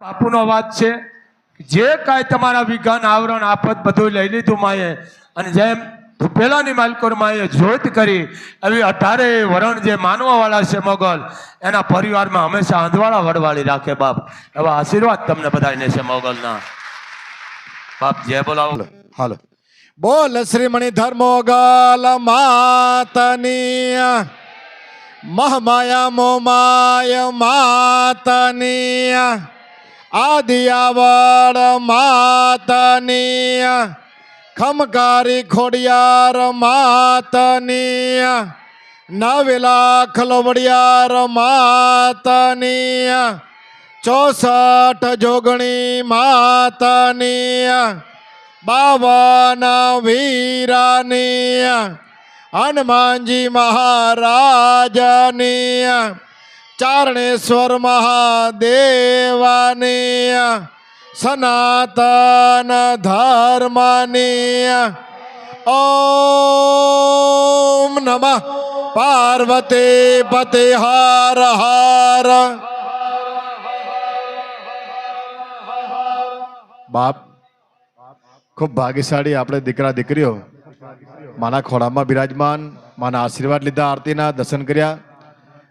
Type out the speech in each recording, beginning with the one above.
બાપુનો વાત છે જે કાંઈ તમારા વિઘન, આવરણ, આફત બધું લઈ લીધું માએ અને જેમ પેલાની માલકોર માએ જોત કરી, એવી અઢારે વરણ જે માનવાવાળા છે મોગલ, એના પરિવારમાં હંમેશા અંધવાળા વડવાળી રાખે બાપ. એવા આશીર્વાદ તમને બધાને છે મોગલના. બાપ જય બોલાવો. હાલો બોલ શ્રી મણિધર મોગલ માતની મહમાયા મોમાય માતની આદિયાવડ માતની ખમકારી ખોડિયાર માતની નવેલા ખલોવડિયાર માતની ચોસઠ જોગણી માતની બાવન વીરાની હનુમાનજી મહારાજની ચારણેશ્વર મહાદેવાની સનાતન ધર્મની ઓમ નમઃ પાર્વતી પતિ હર હર બાપ ખૂબ ભાગ્યશાળી આપણે દીકરા દીકરીઓ માના ખોળામાં બિરાજમાન માના આશીર્વાદ લીધા આરતીના દર્શન કર્યા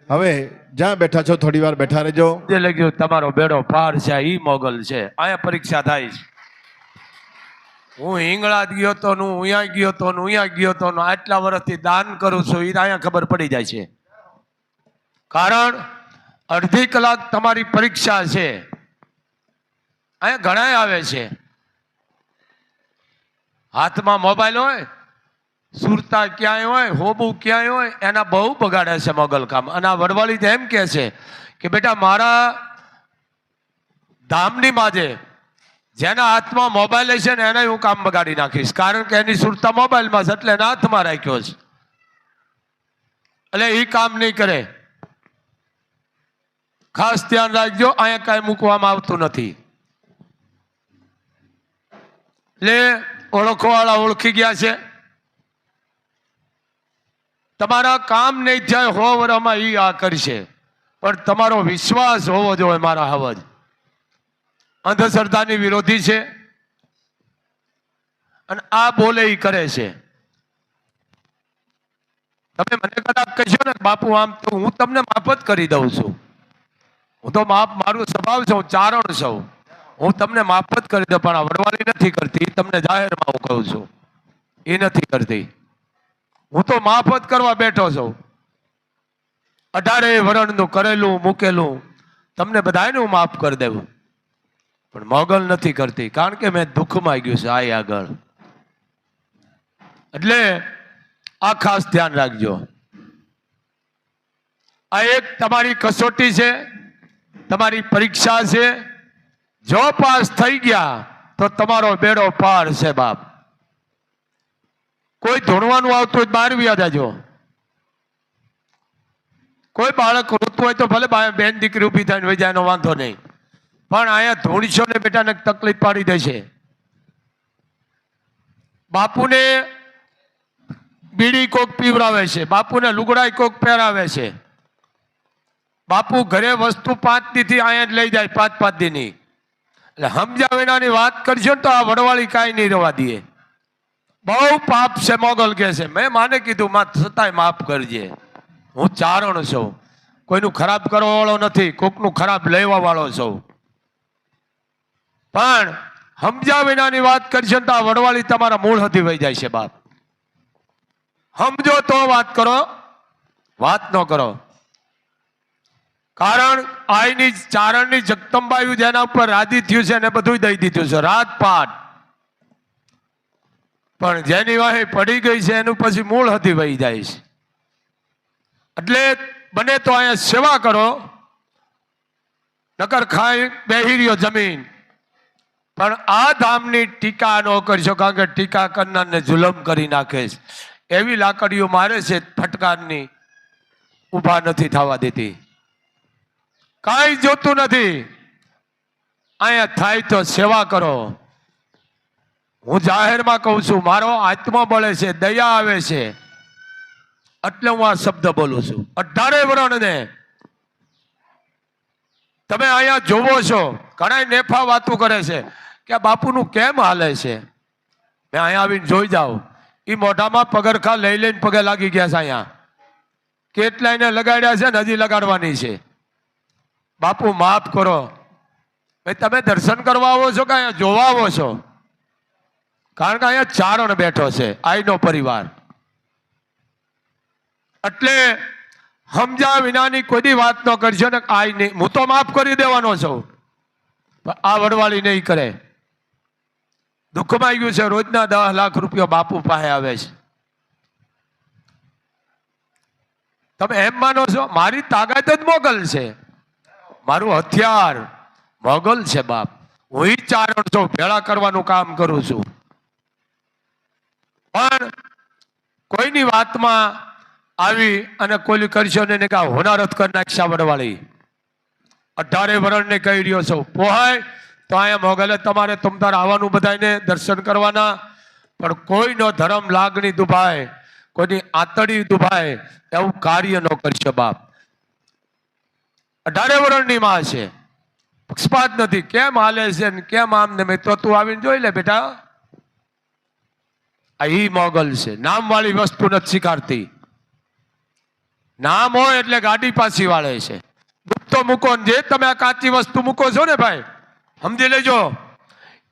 હવે જ્યાં બેઠા છો, થોડી વાર બેઠા રહેજો. જે લખ્યું, તમારો બેડો પાર છે, ઈ મોગલ છે. અહીંયા પરીક્ષા થાય છે. હું હિંગળાજ ગયો તો હું અહીંયા ગયો તો હું અહીંયા ગયો તો આટલા વર્ષથી દાન કરું છું એ અહીંયા ખબર પડી જાય છે. કારણ અડધી કલાક તમારી પરીક્ષા છે. અહીંયા ઘણાય આવે છે. હાથમાં મોબાઈલ હોય સુરતા ક્યાંય હોય, હોબુ ક્યાંય હોય, એના બહુ બગાડે છે મોગલ કામ અને આ વડવાળી તો એમ કહે છે કે બેટા મારા ધામની માજે જેના હાથમાં મોબાઈલ હશે ને એને હું કામ બગાડી નાખીશ. કારણ કે એની સુરતા મોબાઈલમાં છે એટલે એના હાથમાં રાખ્યો છે. એટલે એ કામ નહીં કરે. ખાસ ધ્યાન રાખજો, અહીંયા કાંઈ મૂકવામાં આવતું નથી. એટલે ઓળખવાળા ઓળખી ગયા છે. તમારા કામ નહીં જાય હો એ આ કરશે. પણ તમારો વિશ્વાસ હોવો જોઈએ મારા હવજ. અંધશ્રદ્ધાની વિરોધી છે. અને આ બોલે ઈ કરે છે. તમે મને કદાચ કહેશો ને, બાપુ, આમ તો હું તમને માફ જ કરી દઉં છું. હું તો માફ, મારું સ્વભાવ છું ચારણ છું. હું તમને માફ જ કરી દઉં, પણ વડવાળી નથી કરતી તમને જાહેરમાં હું કહું છું. એ નથી કરતી. હું તો માફ જ કરવા બેઠો છું. અઢારે વરણનું કરેલું, મૂકેલું, તમને બધાને હું માફ કરી દેવું. પણ મોગલ નથી કરતી, કારણ કે મેં દુઃખમાં ગયું છે આ આગળ. એટલે આ ખાસ ધ્યાન રાખજો. આ એક તમારી કસોટી છે, તમારી પરીક્ષા છે. જો પાસ થઈ ગયા, તો તમારો બેડો પાર છે બાપ. કોઈ ધોણવાનું આવતું હોય બહાર વ્યા જાજો કોઈ બાળક રોતું હોય તો ભલે બેન દીકરી ઊભી થાય વહી જાય વાંધો નહીં. પણ અહીંયા ધોણીશો ને બેટાને તકલીફ પાડી દેશે બાપુને બીડી કોક પીવડાવે છે. બાપુને લુગડાઈ કોક પહેરાવે છે. બાપુ ઘરે વસ્તુ પાંચ દીથી અહીંયા જ લઈ જાય, પાંચ પાંચ દીની. એટલે સમજાવેનાની વાત કરજો ને તો આ વડવાળી કાંઈ નહીં રવા દે બહુ પાપ છે મોગલ કે છે. મેં માને કીધું માં છતાંય માફ કરજે. હું ચારણ છું. કોઈનું ખરાબ કરવા વાળો નથી, કોકનું ખરાબ લેવા વાળો છું. પણ સમજ્યા વિનાની વાત કરશો તો આ વડવાળી તમારા મૂળ હતી વહી જાય છે, બાપ. સમજો તો વાત કરો, વાત ન કરો. કારણ આઈની ચારણની જગતંબાયું જેના ઉપર રાજી થયું છે એને બધું દઈ દીધું છે. રાજપાટ પણ જેની વાહે પડી ગઈ છે, એનું પછી મૂળ હતી વહી જાય છે. એટલે બને તો અહીંયા સેવા કરો. નકર ખાઈ બેહી રહ્યો જમીન. પણ આ ધામની ટીકા ન કરશો કારણ કે ટીકા કરનારને જુલમ કરી નાખે છે. એવી લાકડીઓ મારે છે, ફટકારની. ઊભા નથી થવા દેતી. કાંઈ જોતું નથી. અહીંયા થાય તો સેવા કરો. હું જાહેરમાં કહું છું, મારો આત્મા બળે છે, દયા આવે છે. એટલે હું આ શબ્દ બોલું છું. અઢારે વર્ણને તમે અહીંયા જોવો છો ઘણા નેફા વાતો કરે છે કે બાપુનું કેમ હાલે છે? મેં અહીંયા આવીને જોઈ જાઓ. એ મોઢામાં પગરખા લઈ લઈને પગે લાગી ગયા છે અહીંયા. કેટલાયને લગાડ્યા છે ને હજી લગાડવાની છે. બાપુ, માફ કરો. ભાઈ, તમે દર્શન કરવા આવો છો કે અહીંયા જોવા આવો છો? કારણ કે અહીંયા ચારણ બેઠો છે, આઈનો પરિવાર. એટલે સમજા વિનાની કોઈ વાત ન કરશો ને આઈ નહીં હું તો માફ કરી દેવાનો છું. પણ આ વડવાળી નહીં કરે. દુઃખમાં ગયું છે, રોજના દસ લાખ રૂપિયા બાપુ પાસે આવે છે. તમે એમ માનો છો, મારી તાકાત જ મોગલ છે. મારું હથિયાર મોગલ છે બાપ. હું ચારણ છું ભેળા કરવાનું કામ કરું છું. પણ કોઈની વાતમાં આવી અને કોઈ કરશો ને એને કાં હોનારત કરી નાખશા વડવાળી અઢારે વરણને કહી રહ્યો છો. પોહાય, તો અહીંયા મોગલે તમારે તમતાર આવવાનું બધાને દર્શન કરવાના. પણ કોઈનો ધર્મ લાગણી દુભાય, કોઈની આતડી દુભાય, એવું કાર્ય ન કરશો બાપ. અઢારે વરણની માં છે. પક્ષપાત નથી. કેમ હાલે છે કેમ આમ ને મેં તો તું આવીને જોઈ લે બેટા. આ ઈ મોગલ છે. નામવાળી વસ્તુ નથી સ્વીકારતી નામ હોય એટલે ગાડી પાછી વાળે છે. ગુપ્તો મૂકો જે તમે આ કાચી વસ્તુ મૂકો છો ને ભાઈ, સમજી લેજો.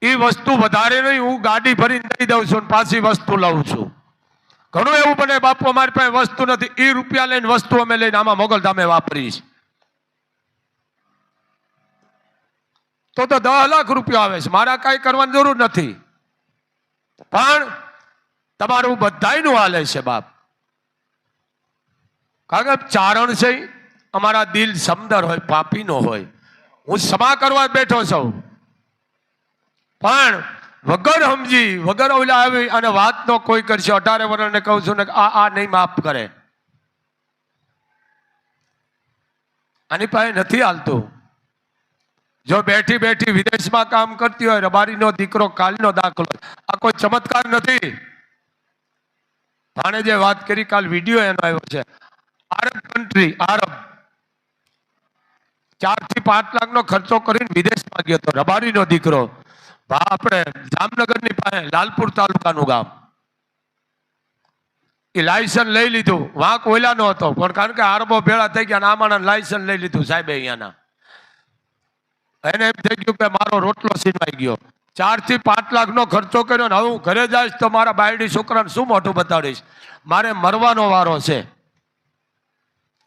એ વસ્તુ વધારે નહીં, હું ગાડી ભરીને દઈ દઉં છું પાછી વસ્તુ લઉં છું. ઘણું એવું બને બાપુ અમારી પાસે વસ્તુ નથી. એ રૂપિયા લઈને વસ્તુ અમે લઈને આમાં મોગલ ધામે વાપરીશ તો તો દસ લાખ રૂપિયા આવે છે. મારા કાંઈ કરવાની જરૂર નથી. પણ તમારું બધાયનું હાલે છે બાપ. કારણ કે ચારણ છે અમારા દિલ સમદર હોય પાપી નો હોય. હું ક્ષમા કરવા બેઠો છું. પણ વગર સમજી, વગર ઓલા આવી અને વાત નો કોઈ કરશે, અઢારે વર્ષને કહું છું ને આ આ નહીં માફ કરે. આની પાસે નથી હાલતું. જો બેઠી બેઠી વિદેશમાં કામ કરતી હોય, રબારીનો દીકરો કાલનો દાખલો. આ કોઈ ચમત્કાર નથી. ભાણે જે વાત કરી, કાલ વીડિયો એનો આવ્યો છે. આરબ કન્ટ્રી આરબ ચારથી પાંચ લાખ નો ખર્ચો કરીને વિદેશમાં ગયો હતો. રબારીનો દીકરો. આપણે જામનગરની પાસે લાલપુર તાલુકાનું ગામ. એ લાયસન્સ લઈ લીધું. વાંક ઓયલા નો હતો. પણ કારણ કે આરબો ભેળા થઈ ગયા આમાં લાયસન્સ લઈ લીધું સાહેબ અહીંયાના. એને એમ થઈ ગયું કે મારો રોટલો સીનવાઈ ગયો. ચારથી પાંચ લાખ નો ખર્ચો કર્યો ને હું ઘરે જઈશ તો મારા બાયડી છોકરાને શું મોઢું બતાડીશ? મારે મરવાનો વારો છે.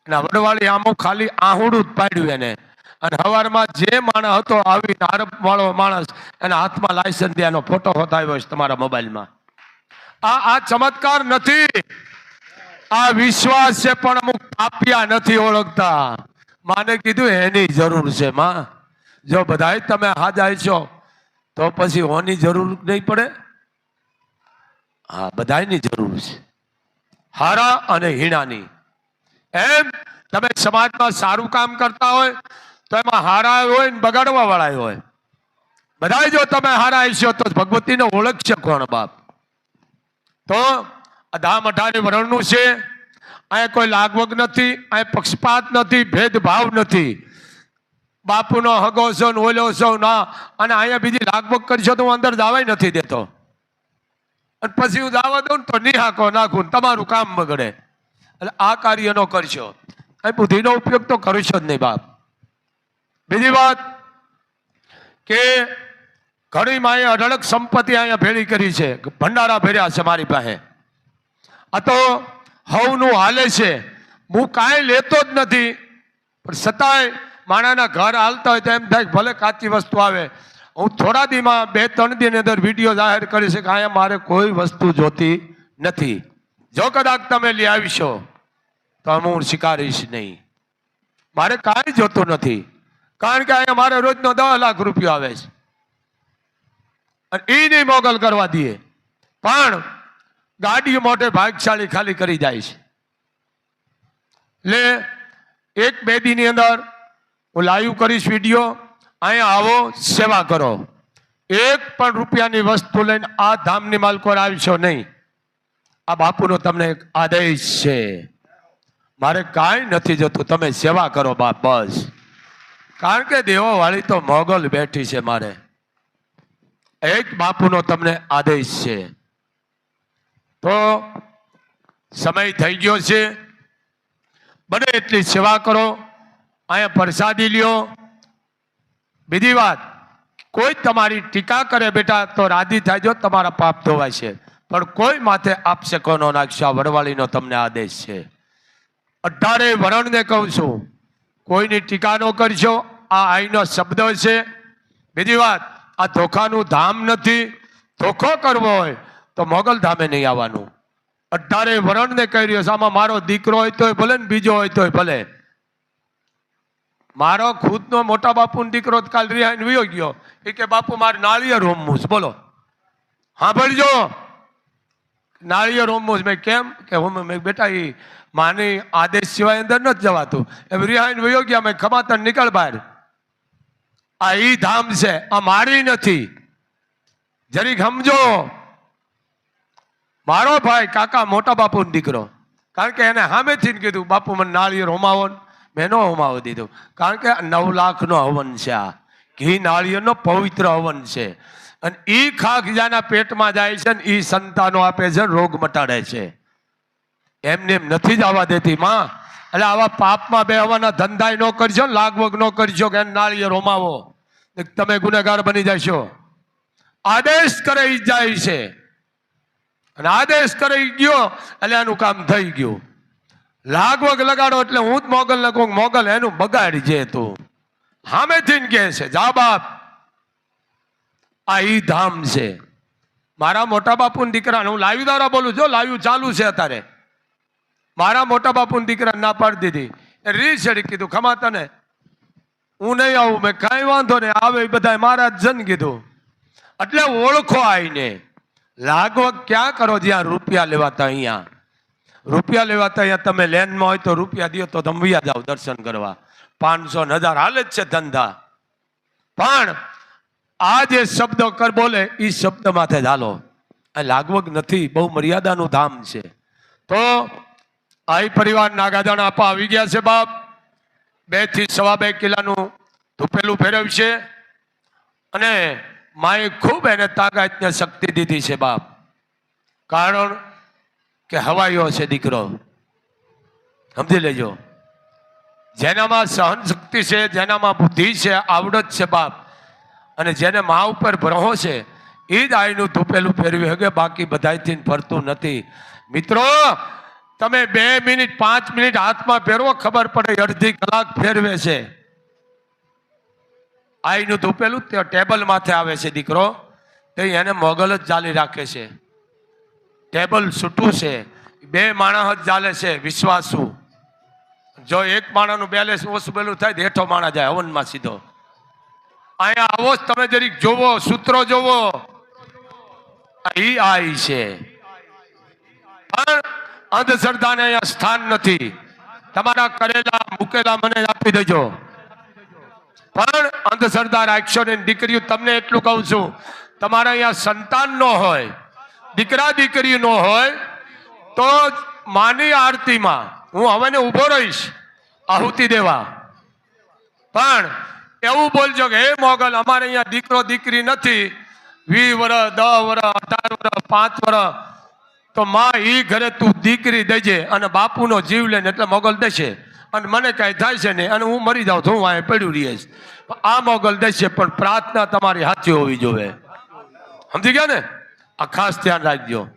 અને વડવાળી આમો ખાલી આહુડું જ પાડ્યું એને. અને હવારમાં જે માણસ હતો આવી આરબ વાળો માણસ એના હાથમાં લાયસન્સ દે, એનો ફોટો હોતાવ્યો છે તમારા મોબાઈલમાં. આ આ ચમત્કાર નથી. આ વિશ્વાસ છે પણ અમુક પાપિયા નથી ઓળખતા. માને કીધું એની જરૂર છે માં. જો બધાય તમે હાજાય છો તો પછી હોની જરૂર નહીં પડે? હા, બધાયની જરૂર છે. હારા અને હીણાની. એમ તમે સમાજમાં સારું કામ કરતા હોય, તો એમાં હારા હોય ને બગાડવા વાળા હોય. બધાય જો તમે હારા હશો તો ભગવતીને ઓળખશે કોણ બાપ? તો ધામ અઢારે વરણનું છે. અહીંયા કોઈ લાગવગ નથી, અહીંયા પક્ષપાત નથી, ભેદભાવ નથી. બાપુનો હગો છો ને ઓલો છો ના અને અહીંયા બીજી લાગભગ કરશો તો હું અંદર દાવાય નથી દેતો. અને પછી હું દાવા દઉં તો નિહાકો નાખું તમારું કામ બગડે. એટલે આ કાર્ય નો કરશો. અહીં બુદ્ધિનો ઉપયોગ તો કરશો જ નહીં બાપ. બીજી વાત કે ઘણી માએ અઢળક સંપત્તિ અહીંયા ભેળી કરી છે. ભંડારા ભેર્યા છે મારી પાસે. આ તો હવનું હાલે છે. હું કાંઈ લેતો જ નથી. પણ છતાંય માણાના ઘર હાલતા હોય તો એમ થાય ભલે કાચી વસ્તુ આવે. હું થોડા દીમાં બે, ત્રણ દિન અંદર વીડિયો જાહેર કરી છે કે અહીંયા મારે કોઈ વસ્તુ જોતી નથી. જો કદાચ તમે લઈ આવીશો, તો હું સ્વીકારીશ નહીં. મારે કાંઈ જોતું નથી. કારણ કે અહીંયા મારે રોજનો દસ લાખ રૂપિયો આવે છે. અને એ નહીં મોગલ કરવા દઈએ. પણ ગાડી મોટે ભાગશાળી ખાલી કરી જાય છે. એટલે એક બે દીની અંદર હું લાઈવ કરીશ વીડિયો. અહીંયા આવો, સેવા કરો. એક પણ રૂપિયાની વસ્તુ લઈને આ ધામની માલકોર આવશો નહીં. આ બાપુનો તમને એક આદેશ છે. મારે કાંઈ નથી જતું. તમે સેવા કરો બાપ, બસ. કારણ કે દેવાવાળી તો મોગલ બેઠી છે મારે. એક બાપુનો તમને આદેશ છે. તો સમય થઈ ગયો છે. બને એટલી સેવા કરો. અહીંયા પ્રસાદી લ્યો. બીજી વાત, કોઈ તમારી ટીકા કરે બેટા તો રાજી થાય તમારા પાપ ધોવાય છે. પણ કોઈ માથે આપશેકો નો નાખશો વડવાળીનો તમને આદેશ છે. અઢારે વરણને કહું છું, કોઈની ટીકા ન કરશો આ આઈનો શબ્દ છે. બીજી વાત, આ ધોખાનું ધામ નથી. ધોખો કરવો હોય તો મોગલ ધામે નહીં આવવાનું. અઢારે વરણને કહી રહ્યો છે, આમાં મારો દીકરો હોય તોય ભલે ને બીજો હોય તોય ભલે. મારો ખુદનો મોટા બાપુનો દીકરો કાલ રિહાઈને વયો ગયો. એ કે, બાપુ, મારે નાળિયેર હોમવું બોલો. ભણજો નાળિયેર હોમવું છે. મેં કેમ? કે હું મેં બેટા એ માની આદેશ સિવાય અંદર નથી જવાતું. એમ રિહાઈને વયો ગયા, મેં ખમાતર નીકળ બહાર. આ ઈ ધામ છે. આ મારી નથી. જરીક સમજો. મારો ભાઈ કાકા મોટા બાપુનો દીકરો. કારણ કે એને સામેથી કીધું, બાપુ, મને નાળિયેર હોમાવો ને. મેં ન હોમાવો દીધું. કારણ કે નવ લાખનો હવન છે આ. ઘી નાળિયેરનો પવિત્ર હવન છે. અને એ ખાખ જાના પેટમાં જાય છે ને એ સંતાનો આપે છે રોગ મટાડે છે. એમને એમ નથી જવા દેતી માં. એટલે આવા પાપમાં બેહવાના ધંધાય ન કરજો, લાગવગ ન કરજો કે નાળિયેર હોમાવો. તમે ગુનેગાર બની જશો. આદેશ કરે જાય છે. અને આદેશ કરી ગયો, એટલે આનું કામ થઈ ગયું. લાગવગ લગાડો એટલે હું જ મોગલ ને કહું મોગલ એનું બગાડી જે તું. હામેથી કહે છે, જા બાપ. આ ઈ ધામ છે. મારા મોટા બાપુ દીકરાને હું લાઈવ દ્વારા બોલું છું લાઈવ ચાલુ છે અત્યારે. મારા મોટા બાપુ દીકરા ના પાડી દીધી. એ રી છેડી કીધું, ખમા તને. હું નહીં આવું, મેં કાંઈ વાંધો નહીં, આવે એ બધા મારા જ જન કીધું. એટલે ઓળખો આવીને લાગવગ ક્યાં કરો જ્યાં રૂપિયા લેવાતા અહીંયા? રૂપિયા લેવાતા અહીંયા તમે લેનમાં હોય તો રૂપિયા દો તો તમે વ્યા જાઓ દર્શન કરવા. પાંચસો હજાર હાલે જ છે ધંધા. પણ આ જે શબ્દ કર બોલે એ શબ્દ માથે ચાલો આ લાગવગ નથી, બહુ મર્યાદાનું ધામ છે. તો આઈ પરિવાર નાગાદણ આપા આવી ગયા છે બાપ. બેથી સવા બે કિલાનું ધૂપેલું ફેરવશે અને માએ ખૂબ એને તાકાતને શક્તિ દીધી છે બાપ. કારણ કે હવાયો છે દીકરો. સમજી લેજો. જેનામાં સહન શક્તિ છે, જેનામાં બુદ્ધિ છે, આવડત છે બાપ. અને જેને મા ઉપર ભરો છે એ જ આઈનું ધૂપેલું ફેરવી હગે, બાકી બધાયથી ફરતું નથી. મિત્રો, તમે બે મિનિટ, પાંચ મિનિટ હાથમાં ફેરવો ખબર પડે અડધી કલાક ફેરવે છે. આઈનું ધૂપેલું તે ટેબલ માથે આવે છે, દીકરો. તે એને મોગલ જ ચાલી રાખે છે. ટેબલ છૂટું છે. બે માણસ જ ચાલે છે, વિશ્વાસુ. જો એક માણસનું બેલેન્સ ઓછું બેલું થાય હેઠો માણસ જાય, હવનમાં સીધો. અહીંયા આવો જ તમે જરીક જોવો, સૂત્રો જોવો. ઈ આઈ છે. પણ અંધશ્રદ્ધાને અહીંયા સ્થાન નથી. તમારા કરેલા, મૂકેલા મને આપી દેજો. પણ અંધશ્રદ્ધા રાખશો ને દીકરીઓ, તમને એટલું કહું છું, તમારા અહીંયા સંતાન ન હોય. દીકરા દીકરી ન હોય તો માની આરતીમાં. હું હવે ને ઊભો રહીશ, આહુતિ દેવા. પણ એવું બોલજો કે, હે મોગલ, અમારે અહીંયા દીકરો દીકરી નથી. વી વર્ષ દસ વર્ષ અઢાર વર્ષ પાંચ વર્ષ તો માં એ ઘરે તું દીકરી દેજે અને બાપુનો જીવ લઈને એટલે મોગલ દેશે. અને મને કાંઈ થાય છે નહીં, અને હું મરી જાઉં છું, હું પડ્યું રહીશ. આ મોગલ દેશે, પણ પ્રાર્થના તમારી સાચી હોવી જોઈએ. સમજી ગયા ને? આ ખાસ ધ્યાન રાખજો.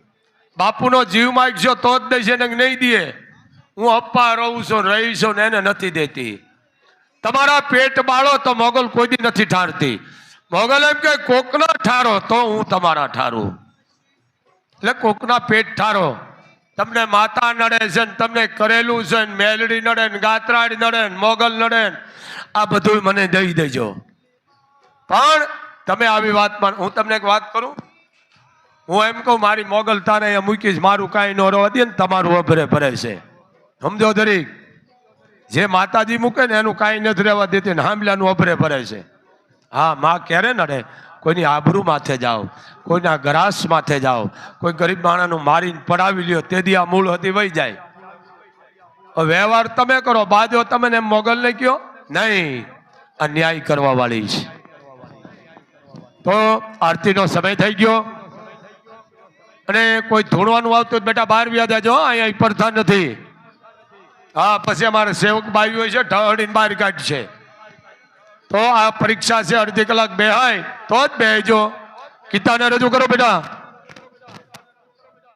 બાપુનો જીવ માગશો તો જ દેશે ને નહીં દે. હું અપ્પા રહું છું, રહી છું ને એને નથી દેતી. તમારા પેટ બાળો તો મોગલ કોઈ નથી ઠારતી. મોગલ એમ કે કોકના ઠારો તો હું તમારા ઠારું. એટલે કોકના પેટ ઠારો. તમને માતા નડે છે ને તમને કરેલું છે ને મેલડી નડે ને ગાત્રાડી નડે ને મોગલ નડે ને, આ બધું મને દઈ દેજો. પણ તમે આવી વાતમાં, હું તમને એક વાત કરું? હું એમ કહું, મારી મોગલ તારે અહીંયા મૂકીશ મારું કાંઈ ન રહેવા ને તમારું અભરે ભરે છે. સમજો દરેક જે માતાજી મૂકે ને એનું કાંઈ નથી રહેવા દેતી ને હામલાનું અભરે ભરે છે. હા, માં ક્યારે નડે? કોઈની આબરૂ માથે જાઓ, કોઈના ગ્રાસ માથે જાઓ, કોઈ ગરીબ માણાનું મારીને પડાવી લ્યો, તેથી આ મૂળ હતી, વહી જાય. વ્યવહાર તમે કરો, બાજો તમે ને મોગલ ને કયો, નહીં, અન્યાય કરવા વાળી છે. તો આરતીનો સમય થઈ ગયો. અને કોઈ ધૂણવાનું આવતું બેટા બહાર વ્યા દેજો અહીંયા પડતા નથી. હા, પછી અમારે સેવક બાવી હોય છે ઢળીને બહાર કાઢશે. તો આ પરીક્ષા છે અડધી કલાક બેહાય, તો જ બેહજો. ગીતાને રજૂ કરો બેટા.